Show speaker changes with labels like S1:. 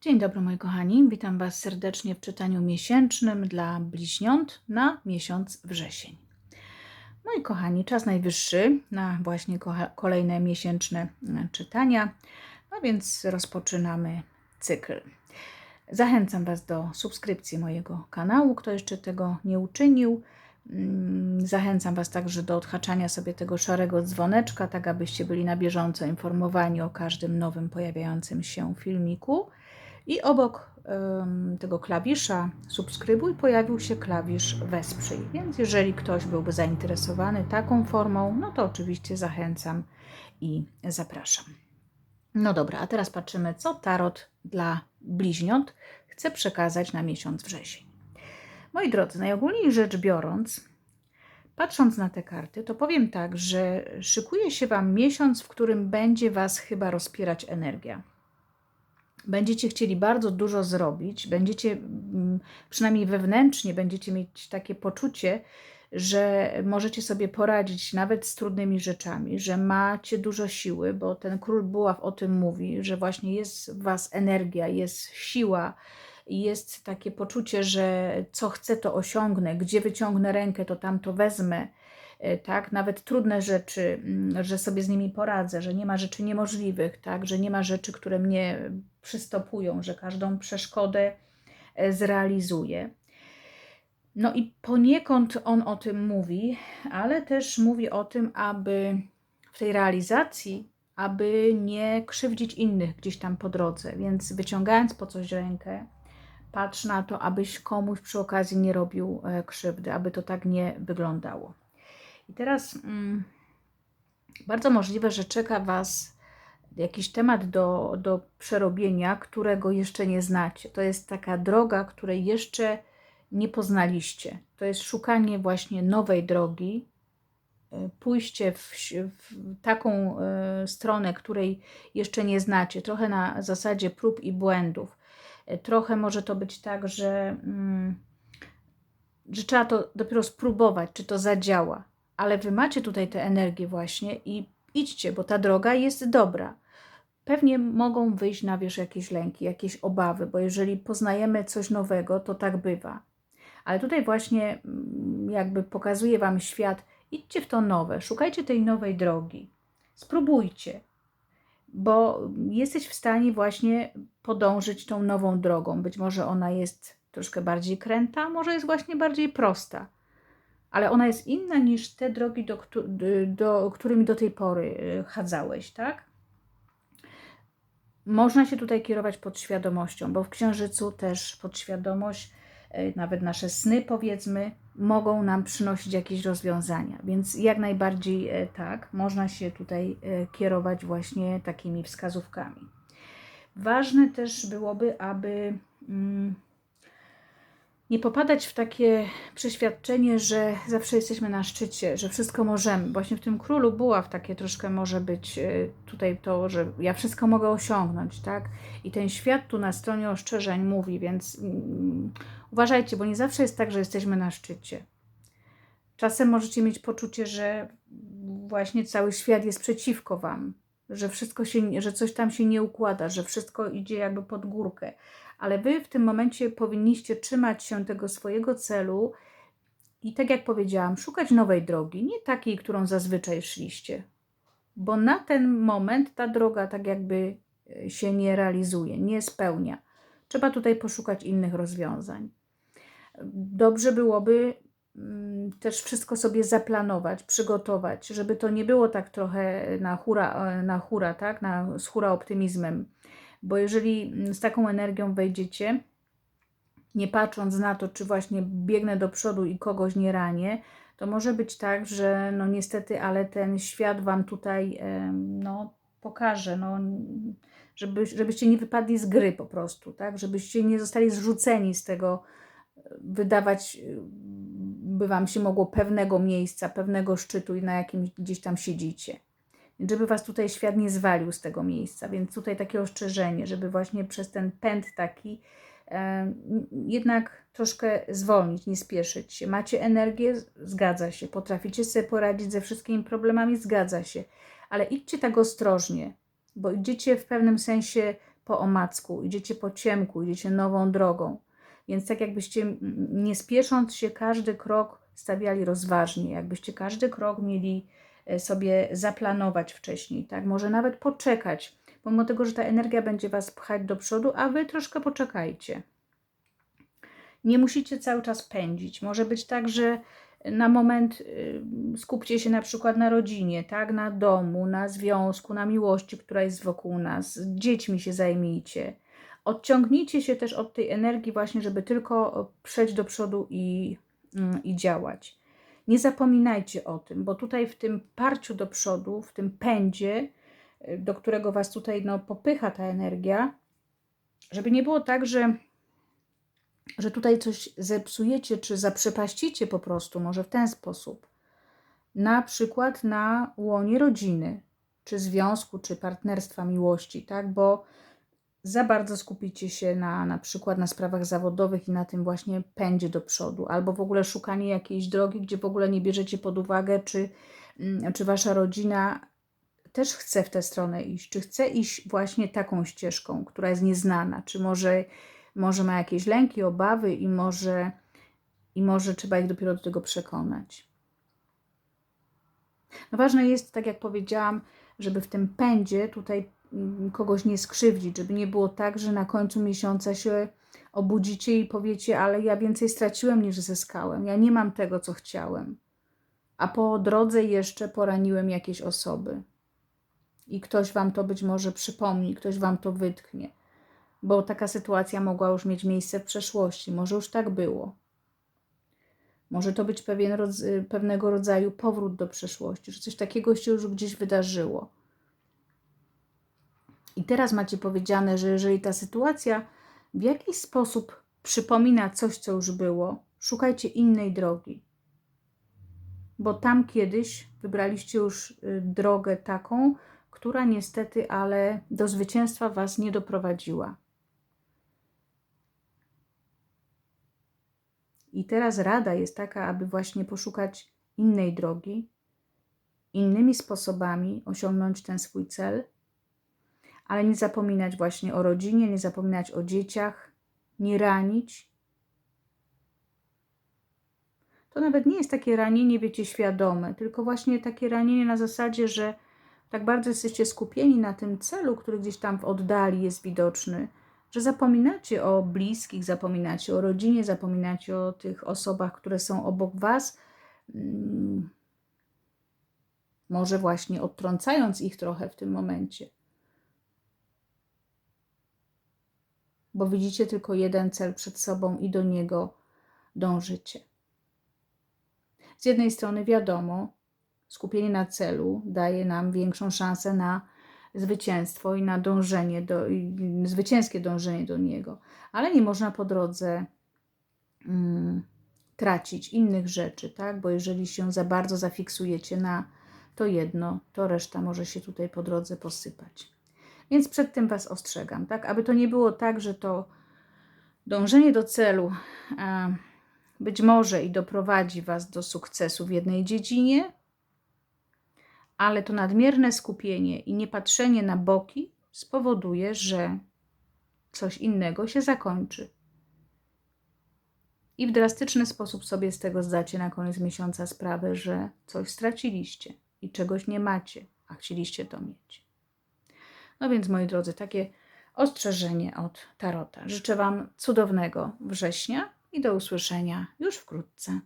S1: Dzień dobry moi kochani, witam Was serdecznie w czytaniu miesięcznym dla bliźniąt na miesiąc wrzesień. Moi kochani, czas najwyższy na właśnie kolejne miesięczne e, czytania, no więc rozpoczynamy cykl. Zachęcam Was do subskrypcji mojego kanału, kto jeszcze tego nie uczynił. Mm, Zachęcam Was także do odhaczania sobie tego szarego dzwoneczka, tak abyście byli na bieżąco informowani o każdym nowym pojawiającym się filmiku. I obok em, tego klawisza subskrybuj pojawił się klawisz wesprzyj. Więc jeżeli ktoś byłby zainteresowany taką formą, no to oczywiście zachęcam i zapraszam. No dobra, a teraz patrzymy, co tarot dla bliźniąt chce przekazać na miesiąc wrzesień. Moi drodzy, najogólniej rzecz biorąc, patrząc na te karty, to powiem tak, że szykuje się Wam miesiąc, w którym będzie Was chyba rozpierać energia będziecie chcieli bardzo dużo zrobić, będziecie mm, przynajmniej wewnętrznie będziecie mieć takie poczucie, że możecie sobie poradzić nawet z trudnymi rzeczami, że macie dużo siły, bo ten król buław o tym mówi, że właśnie jest w was energia, jest siła, jest takie poczucie, że co chcę, to osiągnę, gdzie wyciągnę rękę, to tam to wezmę tak, nawet trudne rzeczy, mm, że sobie z nimi poradzę, że nie ma rzeczy niemożliwych, tak, że nie ma rzeczy, które mnie przystopują, że każdą przeszkodę e, zrealizuję. No i poniekąd on o tym mówi, ale też mówi o tym, aby w tej realizacji, aby nie krzywdzić innych gdzieś tam po drodze, więc wyciągając po coś rękę, patrz na to, abyś komuś przy okazji nie robił e, krzywdy, aby to tak nie wyglądało. I teraz mm, bardzo możliwe, że czeka Was jakiś temat do, do przerobienia, którego jeszcze nie znacie. To jest taka droga, której jeszcze nie poznaliście. To jest szukanie właśnie nowej drogi, y, pójście w, w taką y, stronę, której jeszcze nie znacie, trochę na zasadzie prób i błędów. Y, Trochę może to być tak, że, mm, że trzeba to dopiero spróbować, czy to zadziała. Ale wy macie tutaj tę energię właśnie i idźcie, bo ta droga jest dobra. Pewnie mogą wyjść na wierzch jakieś lęki, jakieś obawy, bo jeżeli poznajemy coś nowego, to tak bywa. Ale tutaj właśnie mm, jakby pokazuje Wam świat, idźcie w to nowe, szukajcie tej nowej drogi, spróbujcie, bo jesteś w stanie właśnie podążyć tą nową drogą. Być może ona jest troszkę bardziej kręta, może jest właśnie bardziej prosta, ale ona jest inna niż te drogi, do, do, którymi do tej pory y, chadzałeś, tak? Można się tutaj kierować podświadomością, bo w księżycu też podświadomość, e, nawet nasze sny powiedzmy, mogą nam przynosić jakieś rozwiązania. Więc jak najbardziej e, tak, można się tutaj kierować właśnie takimi wskazówkami. Ważne też byłoby, aby mm, nie popadać w takie przeświadczenie, że zawsze jesteśmy na szczycie, że wszystko możemy. Właśnie w tym królu buław takie troszkę może być e, tutaj to, że ja wszystko mogę osiągnąć, tak? I ten świat tu na stronie ostrzeżeń mówi, więc mm, uważajcie, bo nie zawsze jest tak, że jesteśmy na szczycie. Czasem możecie mieć poczucie, że właśnie cały świat jest przeciwko wam, że wszystko się, że coś tam się nie układa, że wszystko idzie jakby pod górkę. Ale wy w tym momencie powinniście trzymać się tego swojego celu i tak jak powiedziałam, szukać nowej drogi, nie takiej, którą zazwyczaj szliście. Bo na ten moment ta droga tak jakby e, się nie realizuje, nie spełnia. Trzeba tutaj poszukać innych rozwiązań. Dobrze byłoby też wszystko sobie zaplanować, przygotować, żeby to nie było tak trochę na hura, e, na hura tak? na, z hura optymizmem. Bo jeżeli mm, z taką energią wejdziecie, nie patrząc na to, czy właśnie biegnę do przodu i kogoś nie ranię, to może być tak, że no niestety, ale ten świat Wam tutaj no, pokaże, no, żeby, żebyście nie wypadli z gry po prostu, tak? Żebyście nie zostali zrzuceni z tego, e, wydawać by Wam się mogło pewnego miejsca, pewnego szczytu i na jakim gdzieś tam siedzicie. Żeby Was tutaj świat nie zwalił z tego miejsca. Więc tutaj takie ostrzeżenie, żeby właśnie przez ten pęd taki e, jednak troszkę zwolnić, nie spieszyć się. Macie energię? Zgadza się. Potraficie sobie poradzić ze wszystkimi problemami? Zgadza się. Ale idźcie tak ostrożnie, bo idziecie w pewnym sensie po omacku, idziecie po ciemku, idziecie nową drogą. Więc tak jakbyście nie spiesząc się każdy krok stawiali rozważnie, jakbyście każdy krok mieli e, sobie zaplanować wcześniej, tak? Może nawet poczekać, pomimo tego, że ta energia będzie Was pchać do przodu, a Wy troszkę poczekajcie. Nie musicie cały czas pędzić. Może być tak, że na moment y, skupcie się na przykład na rodzinie, tak? na domu, na związku, na miłości, która jest wokół nas. Dziećmi się zajmijcie. Odciągnijcie się też od tej energii właśnie, żeby tylko przejść do przodu i, mm, i działać. Nie zapominajcie o tym, bo tutaj w tym parciu do przodu, w tym pędzie, y, do którego Was tutaj no, popycha ta energia, żeby nie było tak, że że tutaj coś zepsujecie, czy zaprzepaścicie po prostu, może w ten sposób. Na przykład na łonie rodziny, czy związku, czy partnerstwa miłości, tak? Bo za bardzo skupicie się na, na przykład na sprawach zawodowych i na tym właśnie pędzie do przodu, albo w ogóle szukanie jakiejś drogi, gdzie w ogóle nie bierzecie pod uwagę, czy, mm, czy wasza rodzina też chce w tę stronę iść, czy chce iść właśnie taką ścieżką, która jest nieznana, czy może może ma jakieś lęki, obawy i może, i może trzeba ich dopiero do tego przekonać. No ważne jest, tak jak powiedziałam, żeby w tym pędzie tutaj kogoś nie skrzywdzić, żeby nie było tak, że na końcu miesiąca się obudzicie i powiecie, ale ja więcej straciłem niż zyskałem. Ja nie mam tego, co chciałem. A po drodze jeszcze poraniłem jakieś osoby. I ktoś wam to być może przypomni, ktoś wam to wytknie bo taka sytuacja mogła już mieć miejsce w przeszłości, może już tak było. Może to być pewien, pewnego rodzaju powrót do przeszłości, że coś takiego się już gdzieś wydarzyło. I teraz macie powiedziane, że jeżeli ta sytuacja w jakiś sposób przypomina coś, co już było, szukajcie innej drogi. Bo tam kiedyś wybraliście już y, drogę taką, która niestety, ale do zwycięstwa Was nie doprowadziła. I teraz rada jest taka, aby właśnie poszukać innej drogi, innymi sposobami osiągnąć ten swój cel, ale nie zapominać właśnie o rodzinie, nie zapominać o dzieciach, nie ranić. To nawet nie jest takie ranienie, wiecie, świadome, tylko właśnie takie ranienie na zasadzie, że tak bardzo jesteście skupieni na tym celu, który gdzieś tam w oddali jest widoczny, że zapominacie o bliskich, zapominacie o rodzinie, zapominacie o tych osobach, które są obok Was, mm, może właśnie odtrącając ich trochę w tym momencie. Bo widzicie tylko jeden cel przed sobą i do niego dążycie. Z jednej strony, wiadomo, skupienie na celu daje nam większą szansę na zwycięstwo i na dążenie do, zwycięskie dążenie do niego. Ale nie można po drodze mm, tracić innych rzeczy, tak? Bo jeżeli się za bardzo zafiksujecie na to jedno, to reszta może się tutaj po drodze posypać. Więc przed tym Was ostrzegam, tak? Aby to nie było tak, że to dążenie do celu a, być może i doprowadzi Was do sukcesu w jednej dziedzinie, ale to nadmierne skupienie i niepatrzenie na boki spowoduje, że coś innego się zakończy. I w drastyczny sposób sobie z tego zdacie na koniec miesiąca sprawę, że coś straciliście i czegoś nie macie, a chcieliście to mieć. No więc, moi drodzy, takie ostrzeżenie od Tarota. Życzę Wam cudownego września i do usłyszenia już wkrótce.